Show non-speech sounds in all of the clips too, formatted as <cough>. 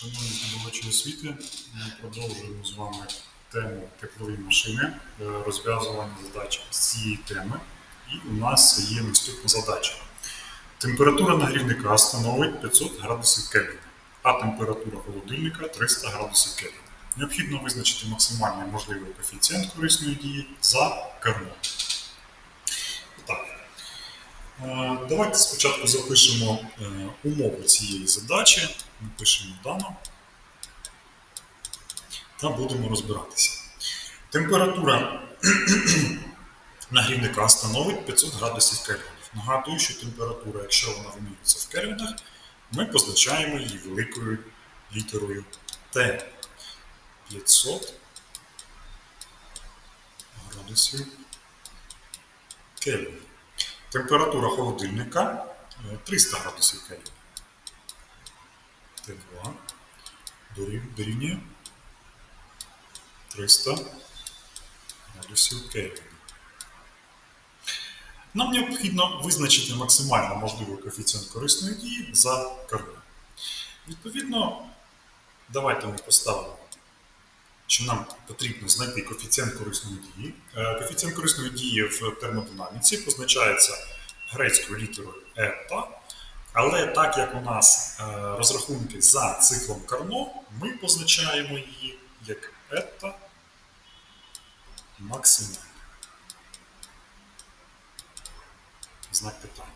Шановні здобувачі освіти, ми продовжуємо з вами тему теплові машини, е, розв'язування задач з цієї теми. І у нас є наступна задача. Температура нагрівника становить 500 градусів Кельвіна, а температура холодильника 300 градусів Кельвіна. Необхідно визначити максимальний можливий коефіцієнт корисної дії за кермо. Е, Давайте спочатку запишемо е, умову цієї задачі. Напишемо дано та будемо розбиратися. Температура <clears throat> нагрівника становить 500 градусів Кельвінів. Нагадую, що температура, якщо вона вимірюється в кельвінах, ми позначаємо її великою літерою Т. 500 градусів Кельвін. Температура холодильника е, 300 градусів Кельвін. Т2 дорівнює 300 градусів Кельвін. Нам необхідно визначити максимально можливий коефіцієнт корисної дії за кермо. Відповідно, давайте ми поставимо, що нам потрібно знайти коефіцієнт корисної дії. Е, Коефіцієнт корисної дії в термодинаміці позначається грецькою літерою ета, але так як у нас е, розрахунки за циклом Карно, ми позначаємо її як ета максимальна. Знак питання.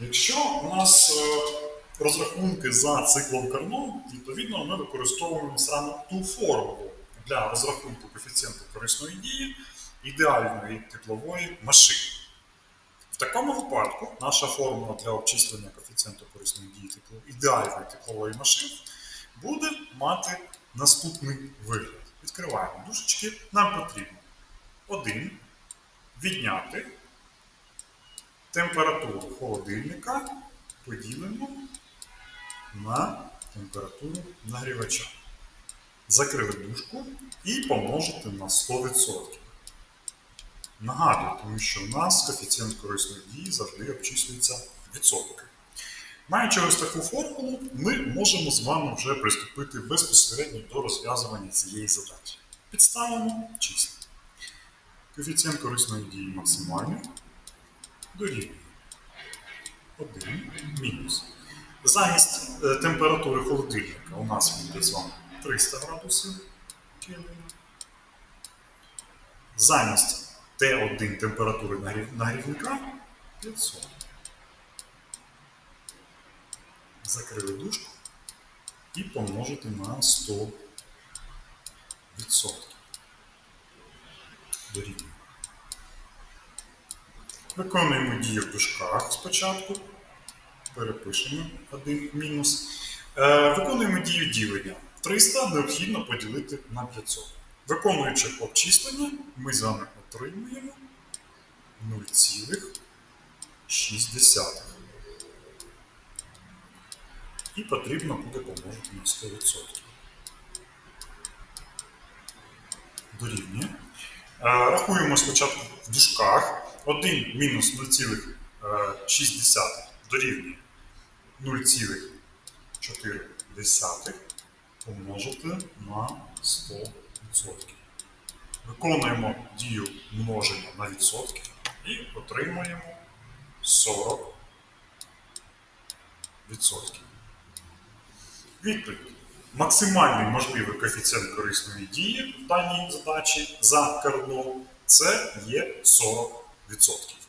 Якщо у нас е, розрахунки за циклом Карно, відповідно ми використовуємо саме ту формулу для розрахунку коефіцієнту корисної дії ідеальної теплової машини. В такому випадку наша формула для обчислення коефіцієнту корисної дії ідеальної теплової машини буде мати наступний вигляд. Відкриваємо дужечки. Нам потрібно 1 відняти температуру холодильника поділену на температуру нагрівача. Закрили дужку і помножити на 100%. Нагадую, тому що у нас коефіцієнт корисної дії завжди обчислюється в відсотках. Маючи ось таку формулу, ми можемо з вами вже приступити безпосередньо до розв'язування цієї задачі. Підставимо числа. Коефіцієнт корисної дії максимальний дорівнює 1 мінус. Замість е, температури холодильника у нас буде з вами 300 градусів Кельвіна. Замість Т1 температури нагрівника 500. Закрили дужку і помножити на 100 відсотків. Дорівнює. Виконуємо дію в дужках спочатку. Перепишемо один мінус. Е, виконуємо дію ділення. 300 необхідно поділити на 500. Виконуючи обчислення, ми з вами отримуємо 0,6. І потрібно буде помножити на 100%. Дорівнює. Е, Рахуємо спочатку в дужках. 1 мінус 0,6 дорівнює 0,4 помножити на 100%. Виконуємо дію множення на відсотки і отримуємо 40 відсотків. Відповідь. Максимальний можливий коефіцієнт корисної дії в даній задачі за керно це є 40%.